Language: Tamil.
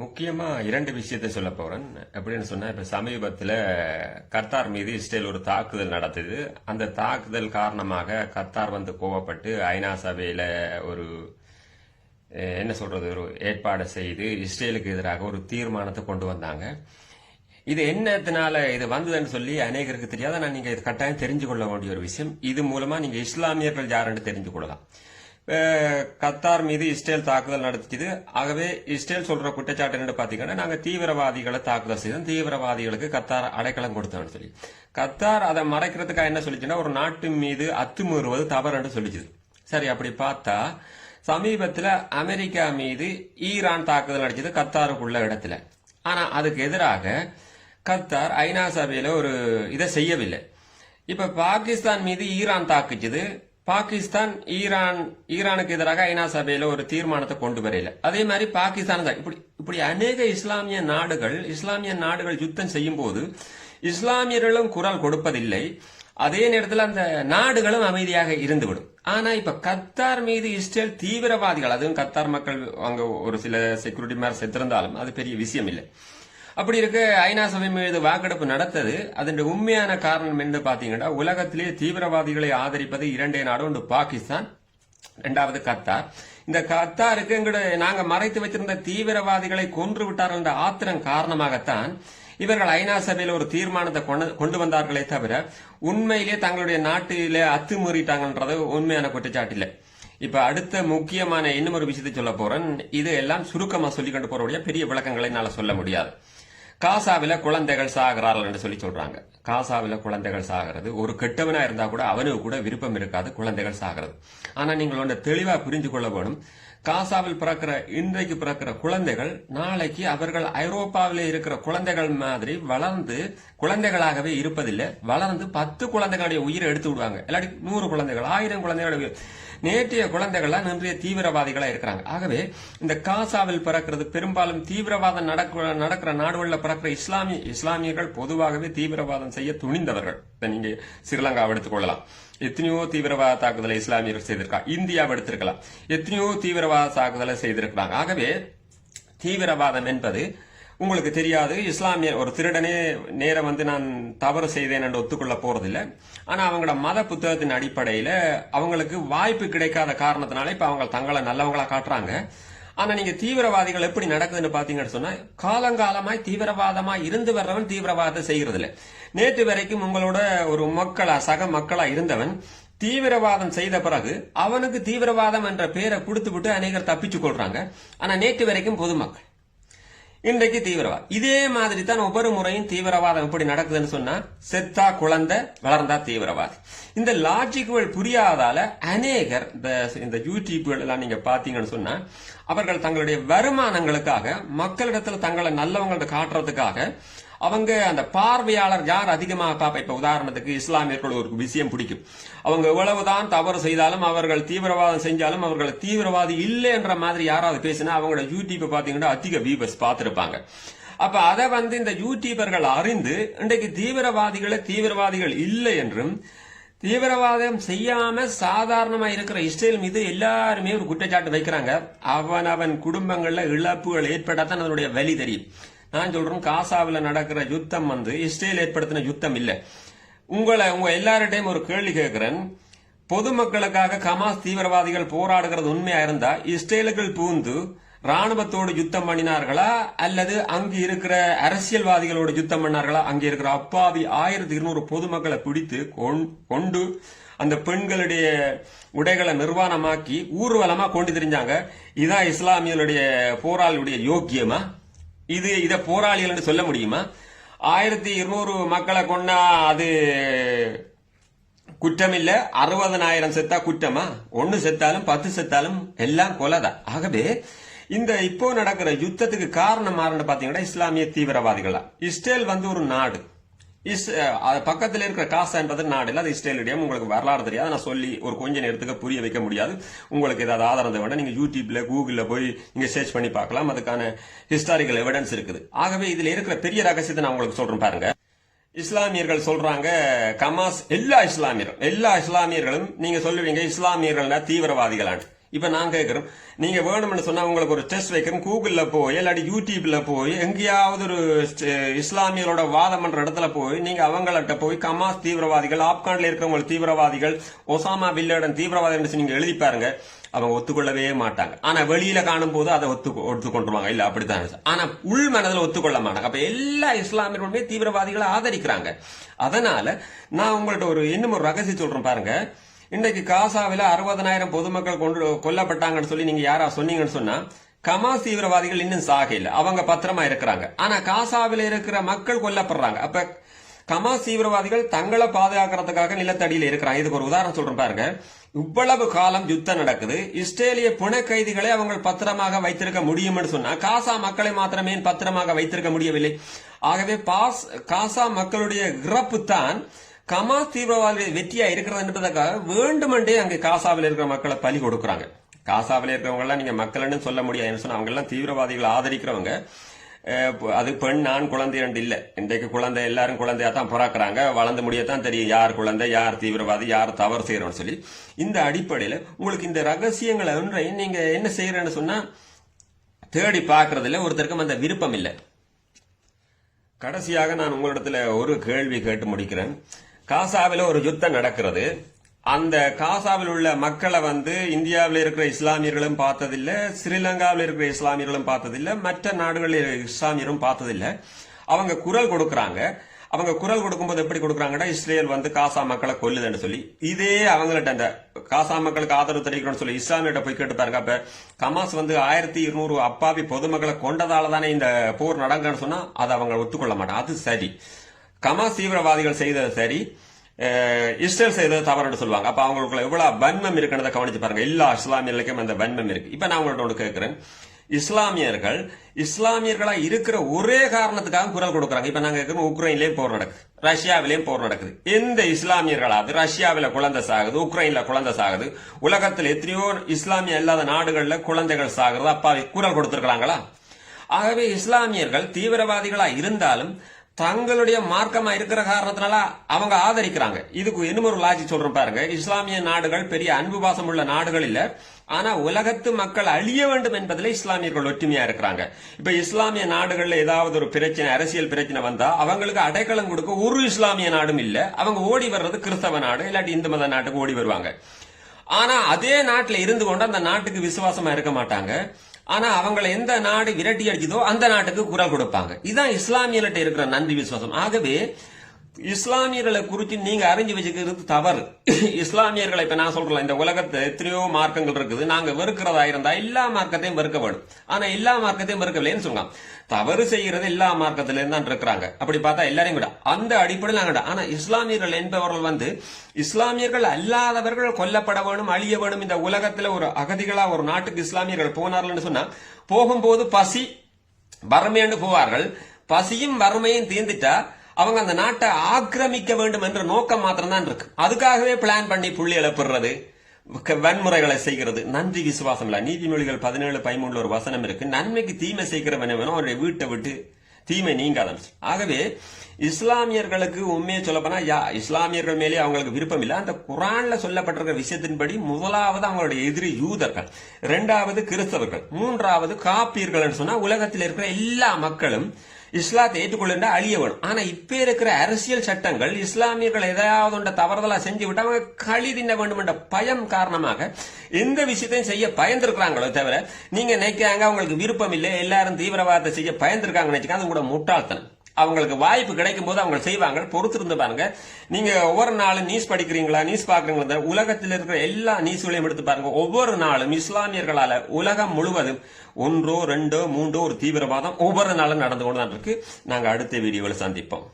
முக்கியமா இரண்டு விஷயத்தை சொல்ல போறேன். எப்படின்னு சொன்னா இப்ப சமீபத்தில் கத்தார் மீது இஸ்ரேல் ஒரு தாக்குதல் நடத்துது அந்த தாக்குதல் காரணமாக கத்தார் வந்து கோவப்பட்டு ஐநா சபையில ஒரு என்ன சொல்றது ஒரு ஏற்பாடு செய்து இஸ்ரேலுக்கு எதிராக ஒரு தீர்மானத்தை கொண்டு வந்தாங்க. இது என்னத்தினால இது வந்ததுன்னு சொல்லி அநேகருக்கு தெரியாத. நான் நீங்க இது கட்டாயம் தெரிஞ்சு கொள்ள வேண்டிய ஒரு விஷயம். இது மூலமா நீங்க இஸ்லாமியர்கள் யாருன்னு தெரிஞ்சு கொள்ளலாம் கத்தார் மீது இஸ்ரேல் தாக்குதல் நடத்திச்சு ஆகவே இஸ்ரேல் சொல்ற குற்றச்சாட்டு என்ன பாத்தீங்கன்னா நாங்க தீவிரவாதிகளை தாக்குதல் செய்தோம். தீவிரவாதிகளுக்கு கத்தார் அடைக்கலம் கொடுத்தோம்னு சொல்லி. கத்தார் அதை மறைக்கிறதுக்காக என்ன சொல்லிச்சுன்னா ஒரு நாட்டின் மீது அத்துமீறுவது தவறுன்னு சொல்லிச்சுது. சரி அப்படி பார்த்தா சமீபத்தில் அமெரிக்கா மீது ஈரான் தாக்குதல் நடத்தியது கத்தாருக்குள்ள இடத்துல. ஆனால் அதுக்கு எதிராக கத்தார் ஐநா சபையில் ஒரு இதை செய்யவில்லை. இப்போ பாகிஸ்தான் மீது ஈரான் தாக்குச்சது. பாகிஸ்தான் ஈரான் ஈரானுக்கு எதிராக ஐநா சபையில ஒரு தீர்மானத்தை கொண்டு வரையில. அதே மாதிரி பாகிஸ்தான் தான். இப்படி இப்படி அநேக இஸ்லாமிய நாடுகள் இஸ்லாமிய நாடுகள் யுத்தம் செய்யும் போது இஸ்லாமியர்களும் குரல் கொடுப்பதில்லை. அதே நேரத்தில் அந்த நாடுகளும் அமைதியாக இருந்துவிடும். ஆனா இப்ப கத்தார் மீது இஸ்ரேல் தீவிரவாதிகள் அதுவும் கத்தார் மக்கள் அங்க ஒரு சில செக்யூரிட்டி மேர் செத்திருந்தாலும் அது பெரிய விஷயம் இல்லை. அப்படி இருக்க. ஐநா சபை மீது வாக்கெடுப்பு நடத்தது. அதன் உண்மையான காரணம் என்று பாத்தீங்கன்னா உலகத்திலே தீவிரவாதிகளை ஆதரிப்பது இரண்டே நாடு. ஒன்று பாகிஸ்தான் இரண்டாவது கத்தார். இந்த கத்தாருக்கு எங்கட நாங்க மறைத்து வச்சிருந்த தீவிரவாதிகளை கொன்று விட்டார்கள் என்ற ஆத்திரம் காரணமாகத்தான் இவர்கள் ஐநா சபையில் ஒரு தீர்மானத்தை கொண்டு- கொண்டு வந்தார்களே தவிர உண்மையிலே தங்களுடைய நாட்டிலே அத்துமீறிட்டாங்கன்றது உண்மையான குற்றச்சாட்டில் இப்ப அடுத்த முக்கியமான இன்னும் ஒரு விஷயத்தை சொல்ல போறேன். இது எல்லாம் சுருக்கமா சொல்லிக்கொண்டு போறவுடைய பெரிய விளக்கங்களை என்னால சொல்ல முடியாது. காசாவில் குழந்தைகள் சாகிறார்கள் என்று சொல்லி சொல்றாங்க. காசாவில் குழந்தைகள் சாகிறது. ஒரு கெட்டவனா இருந்தா கூட அவனுக்கு கூட விருப்பம் இருக்காது குழந்தைகள் சாகிறது. ஆனா நீங்கள் ஒன்று தெளிவா புரிஞ்சு கொள்ள வேணும். காசாவில் பிறக்கிற இன்றைக்கு பிறக்கிற குழந்தைகள் நாளைக்கு அவர்கள் ஐரோப்பாவில் இருக்கிற குழந்தைகள் மாதிரி வளர்ந்து குழந்தைகளாகவே இருப்பதில்லை. வளர்ந்து பத்து குழந்தைகளுடைய உயிரை எடுத்து விடுவாங்க. இல்லாட்டி நூறு குழந்தைகள் ஆயிரம் குழந்தைகளுடைய நேற்றைய குழந்தைகள்லாம் இன்றைய தீவிரவாதிகளா இருக்கிறாங்க. ஆகவே இந்த காசாவில் பிறக்கிறது பெரும்பாலும் தீவிரவாதம் நடக்க நடக்கிற நாடுகளில் பிறக்கிற இஸ்லாமிய இஸ்லாமியர்கள் பொதுவாகவே தீவிரவாதம் செய்ய துணிந்தவர்கள். இப்ப நீங்க ஸ்ரீலங்காவை எடுத்துக்கொள்ளலாம் எத்தனையோ தீவிரவாத தாக்குதலை இஸ்லாமியர்கள் செய்திருக்காங்க. இந்தியாவை எடுத்திருக்கலாம். எத்தனையோ தீவிரவாத தாக்குதலை செய்திருக்கிறாங்க. ஆகவே தீவிரவாதம் என்பது உங்களுக்கு தெரியாது. இஸ்லாமிய ஒரு திருடனே நேரம் வந்து நான் தவறு செய்தேன் என்று ஒத்துக்கொள்ள போறதில்லை. ஆனா அவங்களோட மத புத்தகத்தின் அடிப்படையில அவங்களுக்கு வாய்ப்பு கிடைக்காத காரணத்தினால இப்ப அவங்க தங்களை நல்லவங்களா காட்டுறாங்க. ஆனா நீங்க தீவிரவாதிகள் எப்படி நடக்குதுன்னு பாத்தீங்கன்னு சொன்னா காலங்காலமாய் தீவிரவாதமாக இருந்து வர்றவன் தீவிரவாதத்தை செய்கிறது இல்லை நேற்று வரைக்கும் உங்களோட ஒரு மக்களா சக மக்களா இருந்தவன் தீவிரவாதம் செய்த பிறகு அவனுக்கு தீவிரவாதம் என்ற பெயரை கொடுத்து விட்டு அநேகர் தப்பிச்சு கொள்றாங்க. ஆனா நேற்று வரைக்கும் பொதுமக்கள். இன்றைக்கு தீவிரவாதம். இதே மாதிரி தான் ஒவ்வொரு முறையும் தீவிரவாதம் எப்படி நடக்குதுன்னு சொன்னா செத்தா குழந்தை வளர்ந்தா தீவிரவாதி. இந்த லாஜிக்குகள் புரியாதால அநேகர் இந்த இந்த யூடியூப்கள் எல்லாம் நீங்க பாத்தீங்கன்னு சொன்னா அவர்கள் தங்களுடைய வருமானங்களுக்காக மக்களிடத்துல தங்களை நல்லவங்கள்ட்ட காட்டுறதுக்காக அவங்க அந்த பார்வையாளர் யார் அதிகமாக பார்ப்ப? இப்ப உதாரணத்துக்கு இஸ்லாமியர்கள் ஒரு விஷயம் பிடிக்கும். அவங்க எவ்வளவுதான் தவறு செய்தாலும் அவர்கள் தீவிரவாதம் செஞ்சாலும் அவர்கள் தீவிரவாதி இல்லை என்ற மாதிரி யாராவது பேசினா அவங்களோட யூடியூப் பாத்தீங்கன்னா அதிக வியூவர்ஸ் பார்த்திருப்பாங்க. அப்ப அதை வந்து இந்த யூடியூபர்கள் அறிந்து இன்றைக்கு தீவிரவாதிகளை தீவிரவாதிகள் இல்லை என்றும் தீவிரவாதம் செய்யாம சாதாரணமா இருக்கிற இஸ்ரேல் மீது எல்லாருமே ஒரு குற்றச்சாட்டு வைக்கிறாங்க. அவன் அவன் குடும்பங்கள்ல இழப்புகள் ஏற்பட்டாதான் அதனுடைய வலி தெரியும். நான் சொல்றேன் காசாவில் நடக்கிற யுத்தம் வந்து இஸ்ரேல் ஏற்படுத்தின யுத்தம் இல்லை. உங்களை உங்க எல்லார்டையும் ஒரு கேள்வி கேட்கிறேன். பொதுமக்களுக்காக கமாஸ் தீவிரவாதிகள் போராடுகிறது உண்மையா இருந்தா இஸ்ரேலுக்குள் பூந்து ராணுவத்தோடு யுத்தம் பண்ணினார்களா? அல்லது அங்கு இருக்கிற அரசியல்வாதிகளோடு யுத்தம் பண்ணார்களா? அங்கே இருக்கிற அப்பாவி ஆயிரத்தி இருநூறு பொதுமக்களை பிடித்து கொண்- கொண்டு அந்த பெண்களுடைய உடைகளை நிர்வாணமாக்கி ஊர்வலமா கொண்டு தெரிஞ்சாங்க. இதான் இஸ்லாமியர்களுடைய போராளியுடைய யோக்கியமா? இது இத போராளிகள் என்று சொல்ல முடியுமா? ஆயிரத்தி இருநூறு மக்களை கொண்டா அது குற்றம் இல்ல அறுபதனாயிரம் செத்தா குற்றமா? ஒன்னு செத்தாலும் பத்து செத்தாலும் எல்லாம் கொலைதான். ஆகவே இந்த இப்போ நடக்கிற யுத்தத்துக்கு காரணம் யாருன்னு பாத்தீங்கன்னா இஸ்லாமிய தீவிரவாதிகளா இஸ்ரேல் வந்து ஒரு நாடு. இஸ் அது இருக்கிற காசா என்பது நாடில் அது இஸ்ரேலுடைய உங்களுக்கு வரலாறு தெரியாது. நான் சொல்லி ஒரு கொஞ்ச நேரத்துக்கு புரிய வைக்க முடியாது. உங்களுக்கு ஏதாவது ஆதாரம் வேண்டாம் நீங்கள் யூடியூப்ல கூகுளில் போய் நீங்கள் சர்ச் பண்ணி பார்க்கலாம். அதுக்கான ஹிஸ்டாரிக்கல் எவிடன்ஸ் இருக்குது. ஆகவே இதில் இருக்கிற பெரிய ரகசியத்தை நான் உங்களுக்கு சொல்றேன் பாருங்க. இஸ்லாமியர்கள் சொல்றாங்க கமாஸ் எல்லா இஸ்லாமியரும் எல்லா இஸ்லாமியர்களும் நீங்க சொல்லுவீங்க இஸ்லாமியர்கள்னா தீவிரவாதிகளான இப்போ நான் கேட்குறோம் நீங்கள் வேணும்னு சொன்னால் உங்களுக்கு ஒரு டெஸ்ட் வைக்கிறோம் கூகுளில் போய் இல்லாட்டி யூடியூப்பில் போய் எங்கேயாவது ஒரு இஸ்லாமியரோட வாதம் பண்ணுற இடத்துல போய் நீங்கள் அவங்கள்ட்ட போய் கமாஸ் தீவிரவாதிகள் ஆப்கானில் இருக்கிறவங்க தீவிரவாதிகள் ஒசாமா பில்லடன் தீவிரவாதிகள் நீங்கள் எழுதி பாருங்க. அவங்க ஒத்துக்கொள்ளவே மாட்டாங்க. ஆனா வெளியில காணும் போது அதை ஒத்து ஒத்துக்கொண்டுருவாங்க. இல்ல அப்படித்தான் இருக்கு. ஆனா உள் மனதில் ஒத்துக்கொள்ள மாட்டாங்க. அப்ப எல்லா இஸ்லாமியர்களுமே தீவிரவாதிகளை ஆதரிக்கிறாங்க. அதனால நான் உங்கள்ட்ட ஒரு இன்னும் ஒரு ரகசியம் சொல்றேன் பாருங்க. இன்னைக்கு காசாவில் அறுபதனாயிரம் பொதுமக்கள் கொண்டு கொல்லப்பட்டாங்கன்னு சொல்லி நீங்க யாரா சொன்னீங்கன்னு சொன்னா கமாஸ் தீவிரவாதிகள் இன்னும் சாகையில் அவங்க பத்திரமா இருக்கிறாங்க. ஆனா காசாவில் இருக்கிற மக்கள் கொல்லப்படுறாங்க. அப்ப கமாஸ் தீவிரவாதிகள் தங்களை பாதுகாக்கிறதுக்காக நிலத்தடியில் இருக்கிறாங்க. இதுக்கு ஒரு உதாரணம் சொல்றேன் பாருங்க. இவ்வளவு காலம் யுத்தம் நடக்குது. இஸ்ரேலிய புன கைதிகளை அவங்க பத்திரமாக வைத்திருக்க முடியும்னு சொன்னா காசா மக்களை மாத்திரமே பத்திரமாக வைத்திருக்க முடியவில்லை. ஆகவே பாஸ் காசா மக்களுடைய இறப்பு தான் கமாஸ் தீவிரவாதிகள் வெற்றியா இருக்கிறதுன்றதுக்காக வேண்டுமென்றே அங்கே காசாவில் இருக்கிற மக்களை பலி கொடுக்குறாங்க. காசாவில் இருக்கிறவங்கெல்லாம் நீங்க மக்கள்னு சொல்ல முடியாது. சொன்னா அவங்க தீவிரவாதிகளை ஆதரிக்கிறவங்க. அது பெண் நான் குழந்தை ரெண்டு இல்லை. இன்றைக்கு குழந்தை எல்லாரும் குழந்தையா தான் பிறக்கிறாங்க. வளர்ந்து முடியத்தான் தெரியும் யார் குழந்தை யார் தீவிரவாதி யார் தவறு செய்யறோம்னு சொல்லி. இந்த அடிப்படையில் உங்களுக்கு இந்த ரகசியங்களை ஒன்றையும் நீங்க என்ன செய்யறேன்னு சொன்னா தேடி பார்க்கறதுல ஒருத்தருக்கும் அந்த விருப்பம் இல்லை. கடைசியாக நான் உங்களிடத்துல ஒரு கேள்வி கேட்டு முடிக்கிறேன். காசாவில் ஒரு யுத்தம் நடக்கிறது. அந்த காசாவில் உள்ள மக்களை வந்து இந்தியாவில் இருக்கிற இஸ்லாமியர்களும் பார்த்ததில்ல ஸ்ரீலங்காவில் இருக்கிற இஸ்லாமியர்களும் பார்த்ததில்ல மற்ற நாடுகளில் இருக்கிற இஸ்லாமியரும் பார்த்ததில்ல. அவங்க குரல் கொடுக்குறாங்க. அவங்க குரல் கொடுக்கும்போது எப்படி கொடுக்குறாங்கன்னா இஸ்ரேல் வந்து காசா மக்களை கொல்லுதுன்னு சொல்லி. இதே அவங்கள்ட்ட அந்த காசா மக்களுக்கு ஆதரவு தெரிவிக்கணும்னு சொல்லி இஸ்லாமியிட்ட போய் கேட்டு பாருங்க. அப்ப கமாஸ் வந்து ஆயிரத்தி இருநூறு அப்பாவி பொதுமக்களை கொண்டதால தானே இந்த போர் நடங்கன்னு சொன்னா அதை அவங்க ஒத்துக்கொள்ள மாட்டாங்க. அது சரி. கமாஸ் தீவிரவாதிகள் செய்தது சரி இஸ்ரேல் செய்தது தவறுன்னு சொல்லுவாங்க. அப்ப அவங்களுக்குள்ள எவ்வளவு வன்மம் இருக்குன்றதை கவனிச்சு பாருங்க. எல்லா இஸ்லாமியர்களுக்கும் அந்த வன்மம் இருக்கு. இப்ப நான் உங்கள்ட்ட ஒன்று கேட்கிறேன் இஸ்லாமியர்கள் இஸ்லாமியர்களா இருக்கிற ஒரே காரணத்துக்காக குரல் கொடுக்குறாங்க. இப்ப நாங்க இருக்கிற உக்ரைன்லயும் போர் நடக்குது. ரஷ்யாவிலயும் போர் நடக்குது. எந்த இஸ்லாமியர்களாவது ரஷ்யாவில குழந்தை சாகுது உக்ரைன்ல குழந்தை சாகுது உலகத்துல எத்தனையோ இஸ்லாமிய இல்லாத நாடுகள்ல குழந்தைகள் சாகுறது அப்பாவை குரல் கொடுத்துருக்காங்களா ஆகவே இஸ்லாமியர்கள் தீவிரவாதிகளா இருந்தாலும் தங்களுடைய மார்க்கமா இருக்கிற காரணத்தினால அவங்க ஆதரிக்கிறாங்க. இதுக்கு இன்னும் ஒரு லாஜிக் சொல்றேன் பாருங்க. இஸ்லாமிய நாடுகள் பெரிய அன்பு பாசம் உள்ள நாடுகள் இல்ல. ஆனா உலகத்து மக்கள் அழிய வேண்டும் என்பதில் இஸ்லாமியர்கள் ஒற்றுமையா இருக்கிறாங்க. இப்ப இஸ்லாமிய நாடுகள்ல ஏதாவது ஒரு பிரச்சனை அரசியல் பிரச்சனை வந்தா அவங்களுக்கு அடைக்கலம் கொடுக்க ஒரு இஸ்லாமிய நாடும் இல்ல. அவங்க ஓடி வர்றது கிறிஸ்தவ நாடு இல்லாட்டி இந்து மத நாட்டுக்கு ஓடி வருவாங்க. ஆனா அதே நாட்டில் இருந்து கொண்டு அந்த நாட்டுக்கு விசுவாசமா இருக்க மாட்டாங்க. ஆனா அவங்களை எந்த நாடு விரட்டி அடிக்குதோ அந்த நாட்டுக்கு குரல் கொடுப்பாங்க. இதுதான் இஸ்லாமியர்கிட்ட இருக்கிற நன்றி விசுவாசம். ஆகவே இஸ்லாமியர்களை குறித்து நீங்க அறிஞ்சு வச்சுக்கிறது தவறு. இஸ்லாமியர்களை இப்ப நான் சொல்றேன் இந்த உலகத்தை எத்தனையோ மார்க்கங்கள் இருக்குது. நாங்க வெறுக்கிறதா இருந்தா எல்லா மார்க்கத்தையும் வெறுக்க வேணும். ஆனா எல்லா மார்க்கத்தையும் வெறுக்கவில்லைன்னு சொல்லலாம் தவறு செய்யறது எல்லா மார்க்கத்துல தான் இருக்கிறாங்க. அப்படி பார்த்தா எல்லாரையும் கூட அந்த அடிப்படையில் நாங்க ஆனா இஸ்லாமியர்கள் என்பவர்கள் வந்து இஸ்லாமியர்கள் அல்லாதவர்கள் கொல்லப்பட வேணும் அழிய வேணும் இந்த உலகத்துல ஒரு அகதிகளா ஒரு நாட்டுக்கு இஸ்லாமியர்கள் போனார்கள்னு சொன்னா போகும்போது பசி வறுமைன்னு போவார்கள். பசியும் வறுமையும் தீர்ந்துட்டா அவங்க அந்த நாட்டை ஆக்கிரமிக்க வேண்டும் என்ற நோக்கம் மாத்திரம் தான் இருக்கு. அதுக்காகவே பிளான் பண்ணி புள்ளி எழுப்புறது க- வன்முறைகளை செய்கிறது. நன்றி விசுவாசம் இல்ல நீதிமொழிகள் பதினேழு பதிமூணுல ஒரு வசனம் இருக்கு. நன்மைக்கு தீமை செய்கிறவன் வேணும் அவருடைய வீட்டை விட்டு தீமை நீங்காத ஆகவே இஸ்லாமியர்களுக்கு உண்மையை சொல்லப்போனா யா இஸ்லாமியர்கள் மேலே அவங்களுக்கு விருப்பம் இல்லை. அந்த குரான்ல சொல்லப்பட்டிருக்கிற விஷயத்தின்படி முதலாவது அவங்களுடைய எதிரி யூதர்கள் இரண்டாவது கிறிஸ்தவர்கள் மூன்றாவது காப்பீர்கள் சொன்னா உலகத்தில் இருக்கிற எல்லா மக்களும் இஸ்லாத்தை ஏற்றுக்கொள்ள அழிய வேணும். ஆனா இப்ப இருக்கிற அரசியல் சட்டங்கள் இஸ்லாமியர்கள் ஏதாவது ஒன்றை தவறுதலா செஞ்சு விட்டு அவங்க களி தின்ன வேண்டும் என்ற பயம் காரணமாக எந்த விஷயத்தையும் செய்ய பயந்துருக்கிறாங்களோ தவிர நீங்க நினைக்கிறாங்க அவங்களுக்கு விருப்பம் இல்லை எல்லாரும் தீவிரவாதத்தை செய்ய பயந்துருக்காங்க நினைச்சுக்காங்க அது கூட முட்டாள்தனம். அவங்களுக்கு வாய்ப்பு கிடைக்கும் போது அவங்க செய்வாங்க பொறுத்திருந்து பாருங்க. நீங்க ஒவ்வொரு நாளும் நியூஸ் படிக்கிறீங்களா நியூஸ் பாக்குறீங்களா உலகத்தில் இருக்கிற எல்லா நியூஸ்களையும் எடுத்து பாருங்க. ஒவ்வொரு நாளும் இஸ்லாமியர்களால உலகம் முழுவதும் ஒன்றோ ரெண்டோ மூன்றோ ஒரு தீவிரவாதம் ஒவ்வொரு நாளும் நடந்து கொண்டு தான் இருக்கு. நாங்க அடுத்த வீடியோவில் சந்திப்போம்.